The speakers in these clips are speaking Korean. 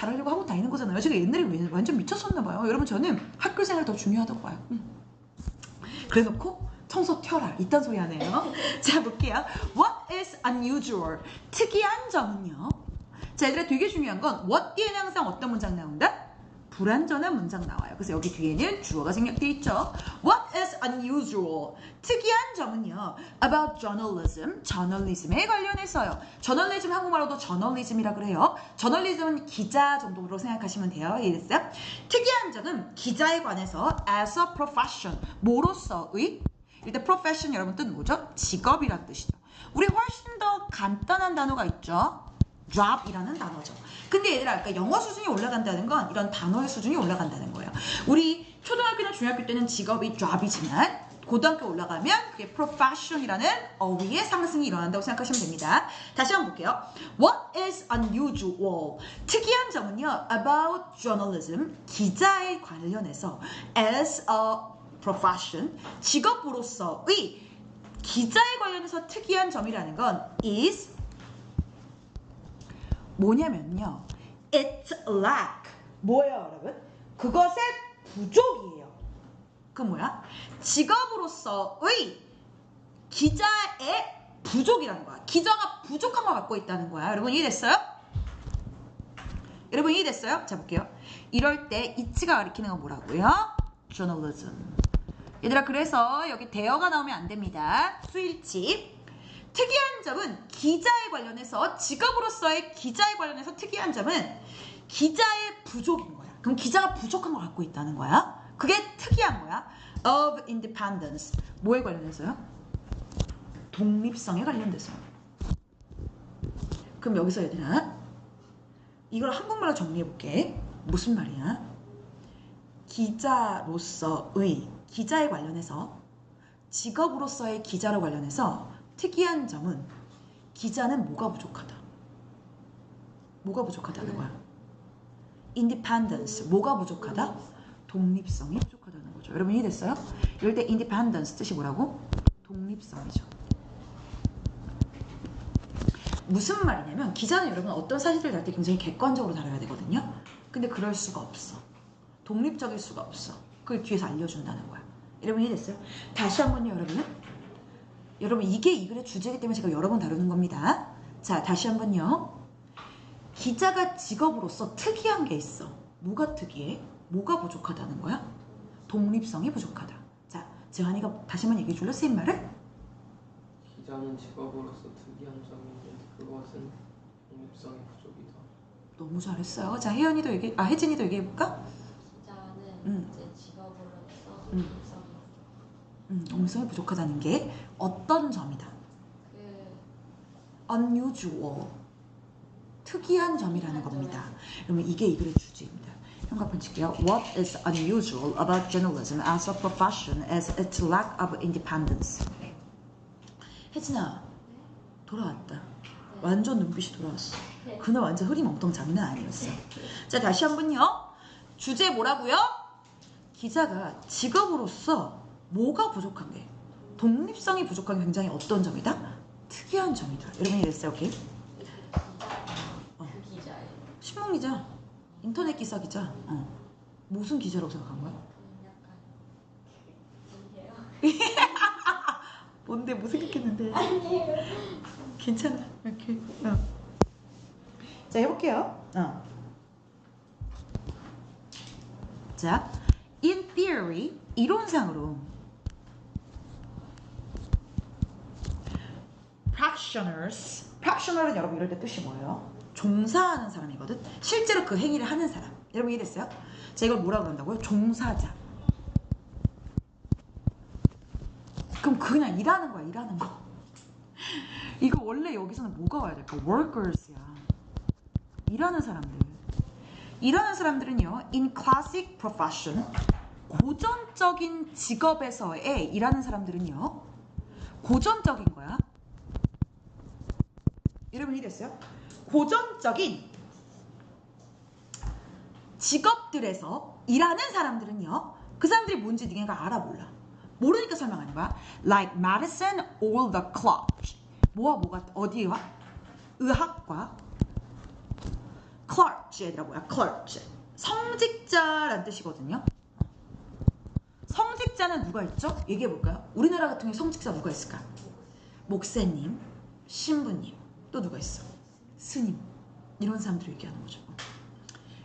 잘하려고 하고 다니는 거잖아요. 제가 옛날에 왜- 완전 미쳤었나 봐요. 여러분 저는 학교 생활 더 중요하다고 봐요. 음. 그래놓고 청소 튀어라 이딴 소리 하네요. 자 볼게요. What is unusual? 특이한 점은요. 자 얘들아 되게 중요한 건 what 뒤에는 항상 어떤 문장 나온다? 불완전한 문장 나와요. 그래서 여기 뒤에는 주어가 생략돼 있죠. What is unusual? 특이한 점은요. About journalism, 저널리즘에 관련해서요. 저널리즘 한국말로도 저널리즘이라 그래요. 저널리즘은 기자 정도로 생각하시면 돼요. 이해됐어요? 특이한 점은 기자에 관해서 as a profession, 뭐로서의 일단 profession 여러분 뜻 뭐죠? 직업이란 뜻이죠. 우리 훨씬 더 간단한 단어가 있죠. Job이라는 단어죠. 근데 얘들아, 그러니까 영어 수준이 올라간다는 건 이런 단어의 수준이 올라간다는 거예요. 우리 초등학교나 중학교 때는 직업이 job이지만 고등학교 올라가면 그게 profession이라는 어휘의 상승이 일어난다고 생각하시면 됩니다. 다시 한번 볼게요. What is unusual? 특이한 점은요. About journalism, 기자에 관련해서 as a profession, 직업으로서의 기자에 관련해서 특이한 점이라는 건 is 뭐냐면요. It's lack. 뭐예요, 여러분? 그것의 부족이에요. 그 뭐야? 직업으로서의 기자의 부족이라는 거야. 기자가 부족한 걸 갖고 있다는 거야. 여러분 이해됐어요? 여러분 이해됐어요? 자 볼게요. 이럴 때 이치가 가리키는 건 뭐라고요? journalism. 얘들아 그래서 여기 대어가 나오면 안 됩니다. 수일치. 특이한 점은 기자에 관련해서 직업으로서의 기자에 관련해서 특이한 점은 기자의 부족인 거야. 그럼 기자가 부족한 걸 갖고 있다는 거야. 그게 특이한 거야. of independence. 뭐에 관련해서요? 독립성에 관련돼서. 그럼 여기서 얘들아 이걸 한국말로 정리해 볼게. 무슨 말이야? 기자로서의 기자에 관련해서 직업으로서의 기자로 관련해서 특이한 점은 기자는 뭐가 부족하다. 뭐가 부족하다는 거야? independence 뭐가 부족하다? 독립성이 부족하다는 거죠. 여러분 이해됐어요? 이럴 때 independence 뜻이 뭐라고? 독립성이죠. 무슨 말이냐면 기자는 여러분 어떤 사실을 다룰 때 굉장히 객관적으로 다뤄야 되거든요. 근데 그럴 수가 없어. 독립적일 수가 없어. 그걸 뒤에서 알려준다는 거야. 여러분 이해됐어요? 다시 한번요 여러분. 여러분 이게 이 글의 주제이기 때문에 제가 여러 번 다루는 겁니다. 자 다시 한번요. 기자가 직업으로서 특이한 게 있어. 뭐가 특이해? 뭐가 부족하다는 거야? 독립성이 부족하다. 자 재환이가 다시 한번 얘기해 줄래? 쌤 말을? 기자는 직업으로서 특이한 점인데 그것은 독립성이 부족이다. 너무 잘했어요. 자 혜연이도 얘기, 아 혜진이도 얘기해 볼까? 기자는 음. 이제 직업으로서 음. 독립성이 음, 독립성이 부족하다는 게 어떤 점이다? 그 unusual 특이한 점이라는 겁니다. 그러면 이게 이 글의 주제입니다. 현관판 칠게요. What is unusual about journalism as a profession as its lack of independence? 혜진아 돌아왔다. 완전 눈빛이 돌아왔어. 그날 완전 흐림 엉덩 장난 아니었어. 자 다시 한 번요. 주제 뭐라고요? 기자가 직업으로서 뭐가 부족한 게 독립성이 부족한 게 굉장히 어떤 점이다? 특이한 점이다. 여러분 이랬어요, 오케이? 어. 신문 기자, 인터넷 기사 기자, 어. 무슨 기자라고 생각한 거야? 뭔데 뭐 생각했는데? 아니에요. 괜찮아. 이렇게. 어. 자 해볼게요. 어. 자, in theory 이론상으로 practitioners, practitioner은 여러분 이럴 때 뜻이 뭐예요? 종사하는 사람이거든. 실제로 그 행위를 하는 사람. 여러분 이해됐어요? 자 이걸 뭐라 그런다고요? 종사자. 그럼 그냥 일하는 거야, 일하는 거. 이거 원래 여기서는 뭐가 와야 될까? workers야. 일하는 사람들. 일하는 사람들은요, in classic profession, 고전적인 직업에서의 일하는 사람들은요, 고전적인 거야. 여러분 이해됐어요? 고전적인 직업들에서 일하는 사람들은요, 그 사람들이 뭔지 니네가 알아 몰라. 모르니까 설명하는 거야. Like medicine or the clock. 뭐와 뭐가 어디와? 의학과 clerk에 뭐야? clerk. 성직자란 뜻이거든요. 성직자는 누가 있죠? 얘기해 볼까요? 우리나라 같은 경우에 성직자 누가 있을까? 목사님, 신부님, 또 누가 있어? 스님. 이런 사람들을 얘기하는 거죠.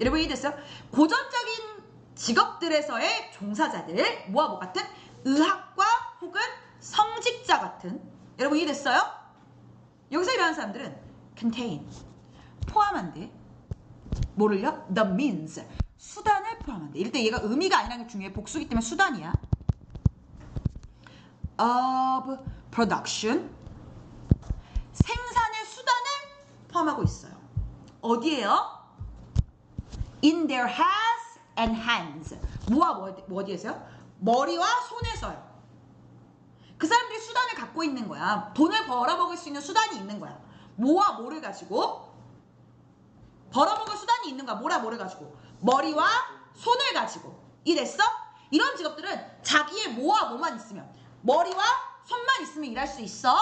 여러분 이해됐어요? 고전적인 직업들에서의 종사자들, 뭐와 뭐 같은 의학과 혹은 성직자 같은 여러분 이해됐어요? 여기서 일하는 사람들은 contain 포함한데 뭐를요? the means 수단을 포함한데 이럴 때 얘가 의미가 아니라는 게 중요해 복수기 때문에 수단이야 of production 생산의 수단을 포함하고 있어요 어디에요? in their heads and hands 뭐와 뭐, 뭐 어디에서요? 머리와 손에서요 그 사람들이 수단을 갖고 있는 거야 돈을 벌어먹을 수 있는 수단이 있는 거야 뭐와 뭐를 가지고 벌어먹을 수단이 있는 거야. 뭐라 뭐를 가지고. 머리와 손을 가지고. 이랬어? 이런 직업들은 자기의 뭐와 뭐만 있으면 머리와 손만 있으면 일할 수 있어.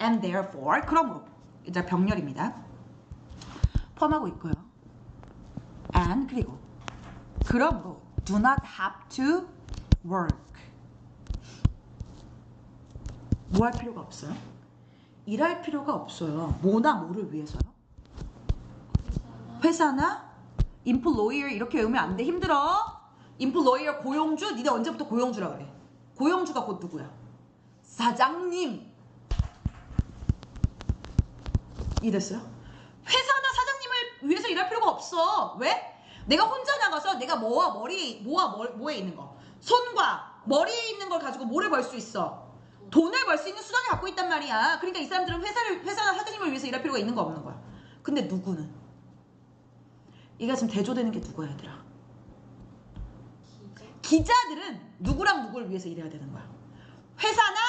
And therefore 그러므로 이제 병렬입니다. 포함하고 있고요. And 그리고 그러므로 do not have to work. 뭐 할 필요가 없어요? 일할 필요가 없어요. 뭐나 뭐를 위해서요? 회사나 인플로이어 이렇게 외우면 안 돼. 힘들어. 인플로이어 고용주 니네 언제부터 고용주라 그래? 고용주가 곧 누구야? 사장님. 이랬어요? 회사나 사장님을 위해서 일할 필요가 없어. 왜? 내가 혼자 나가서 내가 뭐와 머리 뭐와 뭐, 뭐에 있는 거 손과 머리에 있는 걸 가지고 뭐를 벌 수 있어? 돈을 벌 수 있는 수단을 갖고 있단 말이야. 그러니까 이 사람들은 회사를 회사나 사장님을 위해서 일할 필요가 있는 거 없는 거야. 근데 누구는? 이가 지금 대조되는 게 누구야 얘들아? 기자 기자들은 누구랑 누구를 위해서 일해야 되는 거야? 회사나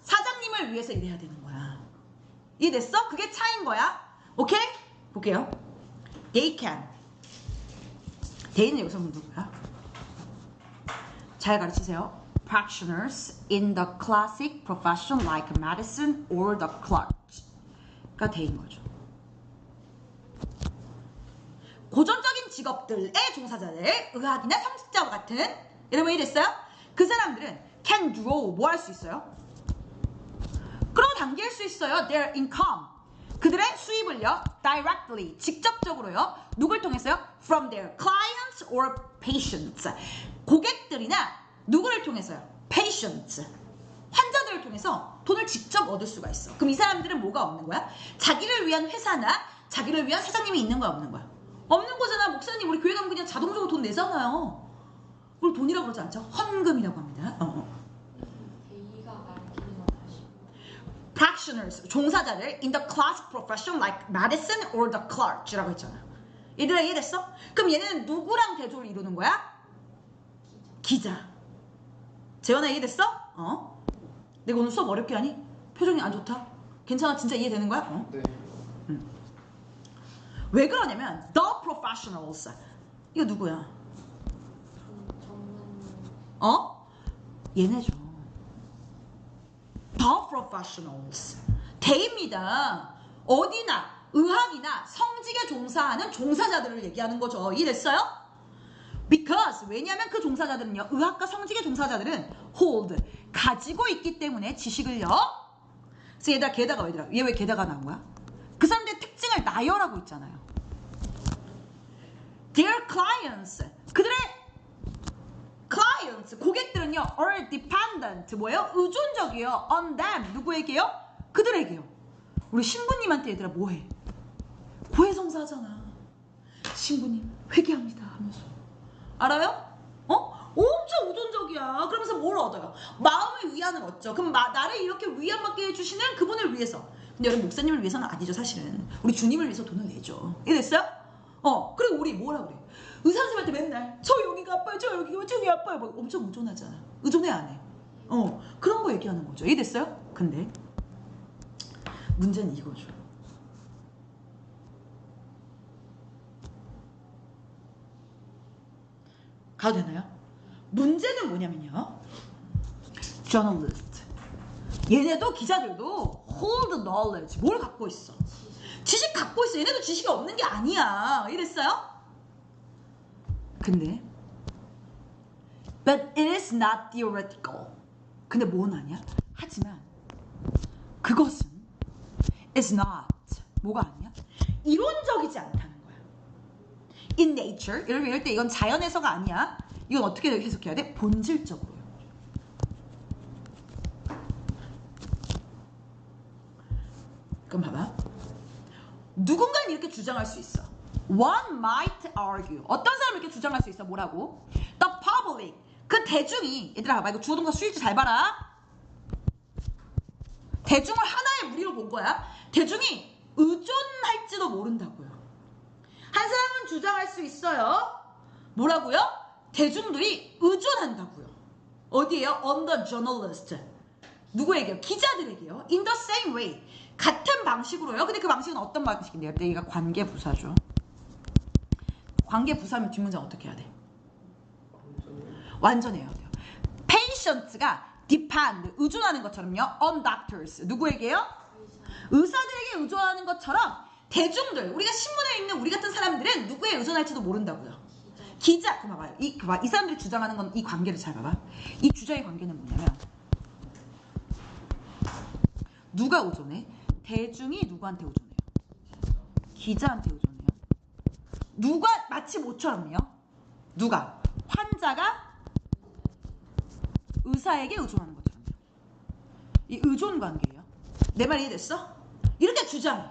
사장님을 위해서 일해야 되는 거야. 이해됐어? 그게 차인 거야. 오케이? 볼게요. They can. they는 여기서 누구야? 잘 가르치세요. Practitioners in the classic profession like medicine or the clerk가 they인 거죠. 고전적인 직업들의 종사자들, 의학이나 성직자와 같은 여러분 이랬어요? 그 사람들은 can grow 뭐할 수 있어요? 끌어당길 수 있어요. their income 그들의 수입을요 directly 직접적으로요 누굴 통해서요? from their clients or patients 고객들이나 누구를 통해서요? patients 환자들을 통해서 돈을 직접 얻을 수가 있어. 그럼 이 사람들은 뭐가 없는 거야? 자기를 위한 회사나 자기를 위한 사장님이 있는 거야, 없는 거야? 없는 거잖아. 목사님, 우리 교회 가면 그냥 자동적으로 돈 내잖아요. 그걸 돈이라고 그러지 않죠? 헌금이라고 합니다. 어, 어. 대의가 가르치는 거 다시 practitioners, 종사자들 in the class profession like medicine or the clerk라고 했잖아. 얘들아 이해됐어? 그럼 얘는 누구랑 대조를 이루는 거야? 기자. 재현아 이해됐어? 어? 내가 오늘 수업 어렵게 하니? 표정이 안 좋다? 괜찮아? 진짜 이해되는 거야? 어? 네. 왜 그러냐면 the professionals 이거 누구야? 전- 전문 어? 얘네죠. The professionals. 대입니다. 어디나 의학이나 성직에 종사하는 종사자들을 얘기하는 거죠. 이해됐어요? Because 왜냐하면 그 종사자들은요 의학과 성직의 종사자들은 hold 가지고 있기 때문에 지식을요. 그래서 얘들아 게다가 얘들아 얘 왜 게다가 나온 거야? 그 사람들의 특징을 나열하고 있잖아요. Their clients 그들의 clients 고객들은요 are dependent 뭐예요? 의존적이에요 on them 누구에게요? 그들에게요. 우리 신부님한테 얘들아 뭐해? 고해성사 하잖아. 신부님 회개합니다 하면서 알아요? 어? 엄청 의존적이야. 그러면서 뭘 얻어요? 마음의 위안을 얻죠. 그럼 마- 나를 이렇게 위안받게 해주시는 그분을 위해서. 근데 여러분 목사님을 위해서는 아니죠 사실은. 우리 주님을 위해서 돈을 내죠. 이해됐어요? 어 그리고 우리 뭐라 그래? 의사 선생님한테 맨날 저 여기가 아파요, 저 여기가 저기 아파요. 막 엄청 의존하잖아. 의존해 안 해? 어 그런 거 얘기하는 거죠. 이해됐어요? 근데 문제는 이거죠. 가도 되나요? 문제는 뭐냐면요. journalist. 얘네도 기자들도 hold knowledge. 뭘 갖고 있어? 지식 갖고 있어. 얘네도 지식이 없는 게 아니야. 이랬어요? 근데 But it is not theoretical. 근데 뭐는 아니야? 하지만 그것은 is not 뭐가 아니야? 이론적이지 않다는 거야. In nature 이럴, 이럴 때 이건 자연에서가 아니야. 이건 어떻게 해석해야 돼? 본질적으로요. 그럼 봐봐. 누군가는 이렇게 주장할 수 있어. One might argue. 어떤 사람이 이렇게 주장할 수 있어? 뭐라고? The public. 그 대중이 얘들아 봐봐. 이거 주어 동사 수일지 잘 봐라. 대중을 하나의 무리로 본 거야. 대중이 의존할지도 모른다고요. 한 사람은 주장할 수 있어요. 뭐라고요? 대중들이 의존한다고요. 어디에요? On the journalist. 누구에게요? 기자들에게요. In the same way. 같은 방식으로요. 근데 그 방식은 어떤 방식인데요? 얘가 관계 부사죠. 관계 부사면 뒷문장 어떻게 해야 돼? 완전해야 돼요. patient가 depend 의존하는 것처럼요. on doctors 누구에게요? 의사들에게 의존하는 것처럼 대중들 우리가 신문에 읽는 우리 같은 사람들은 누구에 의존할지도 모른다고요. 기자 그 봐봐요. 이, 그 봐. 이 사람들이 주장하는 건 이 관계를 잘 봐봐. 이 주장의 관계는 뭐냐면 누가 의존해? 대중이 누구한테 의존해요? 기자한테 의존해요. 누가 마치 모처럼요. 누가 환자가 의사에게 의존하는 것처럼요. 이 의존 관계예요. 내 말 이해됐어? 이렇게 주장해.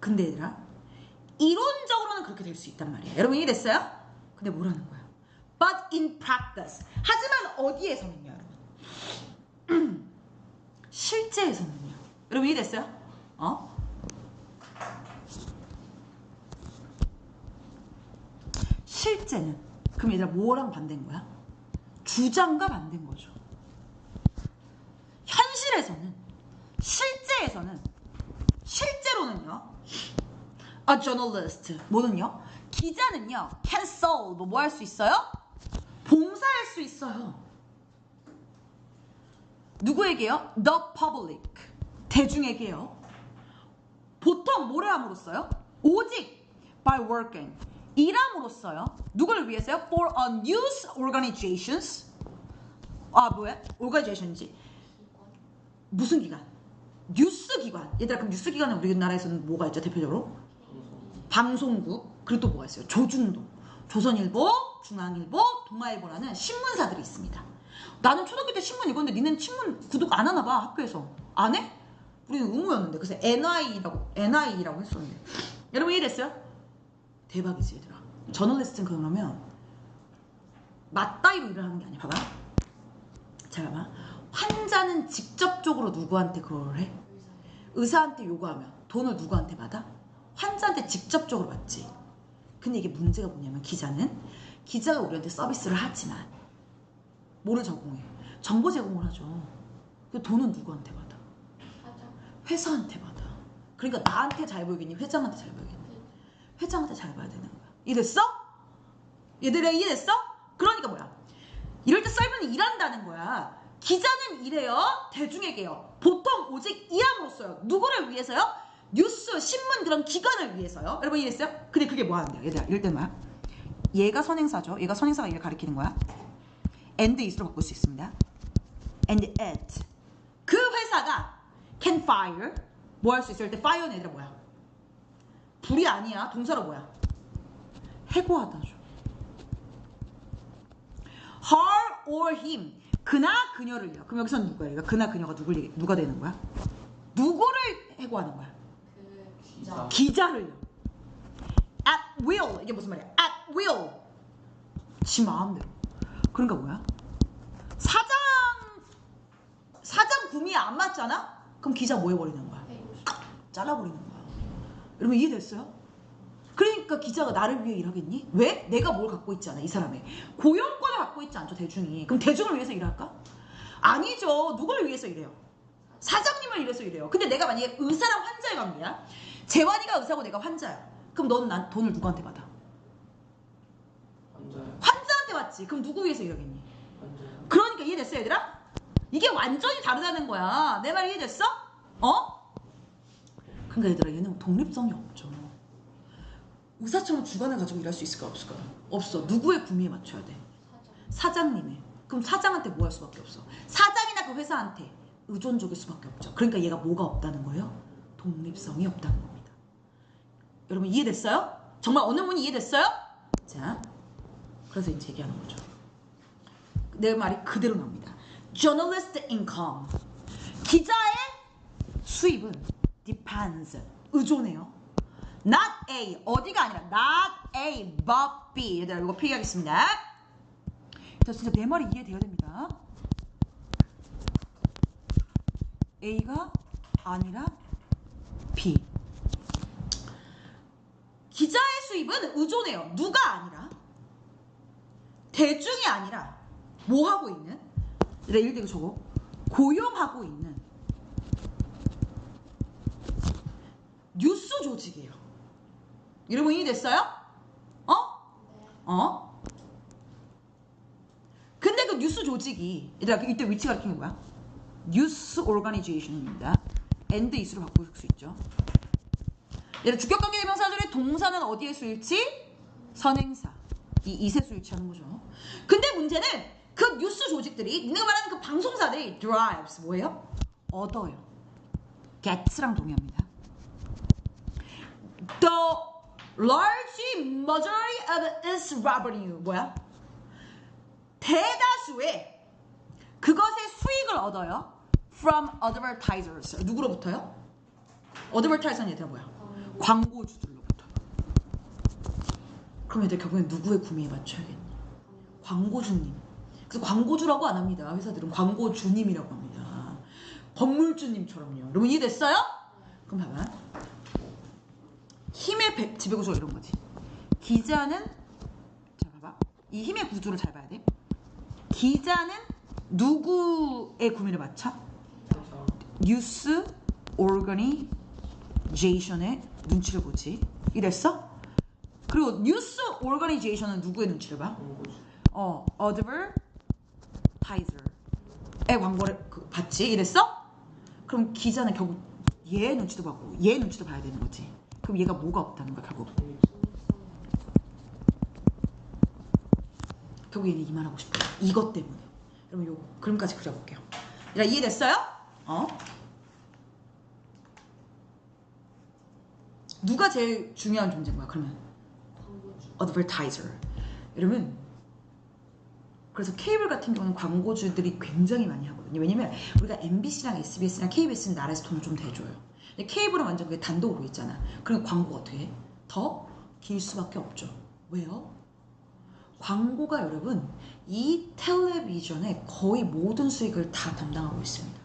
근데 얘들아 이론적으로는 그렇게 될 수 있단 말이야. 여러분 이해됐어요? 근데 뭐라는 거야? But in practice. 하지만 어디에서는요, 여러분? 실제에서는요. 여러분 이해됐어요? 어? 실제는 그럼 얘들아 뭐랑 반대인 거야? 주장과 반대인 거죠. 현실에서는 실제에서는 실제로는요. A journalist 뭐는요? 기자는요. Can solve 뭐할 수 있어요? 봉사할 수 있어요. 누구에게요? The public 대중에게요. 보통 뭘 함으로 써요? 오직 by working 일함으로써요. 누구를 위해서요? For a news organizations 아 뭐야? organization이지 무슨 기관? 뉴스 기관. 얘들아 그럼 뉴스 기관은 우리나라에서는 뭐가 있죠 대표적으로? 방송국 그리고 또 뭐가 있어요? 조중동, 조선일보, 중앙일보, 동아일보라는 신문사들이 있습니다. 나는 초등학교 때 신문 읽었는데 니는 신문 구독 안 하나 봐 학교에서 안 해? 우리는 의무였는데 그래서 NI라고 NI라고 했었는데 여러분 이해됐어요? 대박이지 얘들아. 저널리스트는 그러면 맞다이로 일을 하는 게 아니야. 봐봐. 자 봐봐. 환자는 직접적으로 누구한테 그걸 해? 의사한테 요구하면 돈을 누구한테 받아? 환자한테 직접적으로 받지. 근데 이게 문제가 뭐냐면 기자는 기자가 우리한테 서비스를 하지만 뭐를 제공해? 정보 제공을 하죠. 그 돈은 누구한테 받아? 회사한테 받아. 그러니까 나한테 잘 보이겠니? 회장한테 잘 보이겠니? 회장한테 잘 봐야 되는 거야. 이해됐어? 얘들아 이해됐어? 그러니까 뭐야? 이럴 때 썰면 일한다는 거야. 기자는 이래요. 대중에게요. 보통 오직 이함으로 써요. 누구를 위해서요? 뉴스, 신문 그런 기관을 위해서요. 여러분 이해했어요? 근데 그게 뭐 하는데요? 얘들아 이럴 때 뭐야? 얘가 선행사죠. 얘가 선행사가 얘를 가리키는 거야. and is로 바꿀 수 있습니다. and it. 그 회사가 can fire 뭐 할 수 있을 때 fire는 얘들아 뭐야? 불이 아니야. 동사로 뭐야? 해고하다죠. her or him 그나 그녀를요. 그럼 여기서는 누구야? 그나 그녀가 누굴 누가 되는 거야? 누구를 해고하는 거야? 그 기자. 기자를요. at will 이게 무슨 말이야? at will 지 마음대로. 그러니까 뭐야? 사장 사장 구미에 안 맞잖아? 그럼 기자 뭐 해버리는 거야? 잘라버리는 거야. 여러분 이해됐어요? 그러니까 기자가 나를 위해 일하겠니? 왜? 내가 뭘 갖고 있지 않아 이 사람이 고용권을 갖고 있지 않죠 대중이 그럼 대중을 위해서 일할까? 아니죠 누구를 위해서 일해요? 사장님을 이래서 이래요. 근데 내가 만약에 의사랑 환자의 관계야. 재환이가 의사고 내가 환자야. 그럼 넌 난 돈을 누구한테 받아? 환자야. 환자한테 받지. 그럼 누구 위해서 이러겠니? 환자야. 그러니까 이해됐어 얘들아? 이게 완전히 다르다는 거야. 내 말 이해됐어? 어? 그러니까 얘들아 얘는 독립성이 없죠. 의사처럼 주관을 가지고 일할 수 있을까 없을까? 없어. 누구의 구미에 맞춰야 돼? 사장. 사장님의. 그럼 사장한테 뭐 할 수밖에 없어? 사장이나 그 회사한테 의존적일 수밖에 없죠. 그러니까 얘가 뭐가 없다는 거예요? 독립성이 없다는 겁니다. 여러분 이해됐어요? 정말 어느 분이 이해됐어요? 자, 그래서 이제 얘기하는 거죠. 내 말이 그대로 나옵니다. Journalist income. 기자의 수입은 depends. 의존해요. Not A. 어디가 아니라 not A but B. 얘들아 이거 필기하겠습니다. 자 진짜 내 말이 이해돼야 됩니다. A가 아니라 B. 기자의 수입은 의존해요. 누가 아니라 대중이 아니라 뭐 하고 있는? 예를 들어 저거 고용하고 있는 뉴스 조직이에요. 여러분 이해 됐어요? 어? 네. 어? 근데 그 뉴스 조직이 얘들아 그 이때 위치 가리키는 거야? 뉴스 오르가니제이션입니다. 엔드 이수로 바꿀 수 있죠. 얘들 주격관계 대명사절의 동사는 어디에 수일치? 선행사. 이 이세 수일치하는 거죠. 근데 문제는 그 뉴스 조직들이 내가 말하는 그 방송사들이 drives 뭐예요? 얻어요. gets랑 동의합니다. The large majority of its revenue 뭐야? 대다수의 그것의 수익을 얻어요. From advertisers. 누구로부터요? advertiser는 얘들아 뭐야? 광고. 광고주들로부터. 그럼 얘들 결국엔 누구의 구미에 맞춰야겠니? 광고주님. 그래서 광고주라고 안 합니다. 회사들은 광고주님이라고 합니다. 건물주님처럼요. 여러분 이해됐어요? 그럼 봐봐. 힘의 배- 지배 구조가 이런 거지. 기자는 자 봐봐. 이 힘의 구조를 잘 봐야 돼. 기자는 누구의 구미를 맞춰? 뉴스 오르가니제이션의 눈치를 보지. 이랬어? 그리고 뉴스 오르가니제이션은 누구의 눈치를 봐? 어, advertiser의 광고를 그, 봤지. 이랬어? 그럼 기자는 결국 얘 눈치도 보고 얘 눈치도 봐야 되는 거지. 그럼 얘가 뭐가 없다는 거야, 결국. 결국 얘는 이 말하고 싶어. 이것 때문에. 여러분 요 그림까지 그려볼게요. 야 이해됐어요? 어? 누가 제일 중요한 존재인 거야? 그러면 advertiser. 여러분 그래서 케이블 같은 경우는 광고주들이 굉장히 많이 하거든요. 왜냐면 우리가 MBC랑 SBS랑 KBS는 나라에서 돈을 좀 대줘요. 근데 케이블은 완전 그게 단독으로 있잖아. 그럼 광고 어떻게 해? 더 길 수밖에 없죠. 왜요? 광고가 여러분 이 텔레비전의 거의 모든 수익을 다 담당하고 있습니다.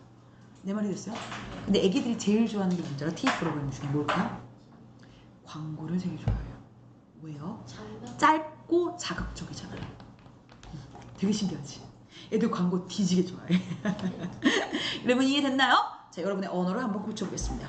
내 말이 됐어요? 근데 애기들이 제일 좋아하는 게 뭔지 알아? TV 프로그램 중에 뭘까? 광고를 되게 좋아해요. 왜요? 짧고 자극적이잖아요. 음, 되게 신기하지? 애들 광고 뒤지게 좋아해. 여러분 이해됐나요? 자, 여러분의 언어를 한번 고쳐보겠습니다.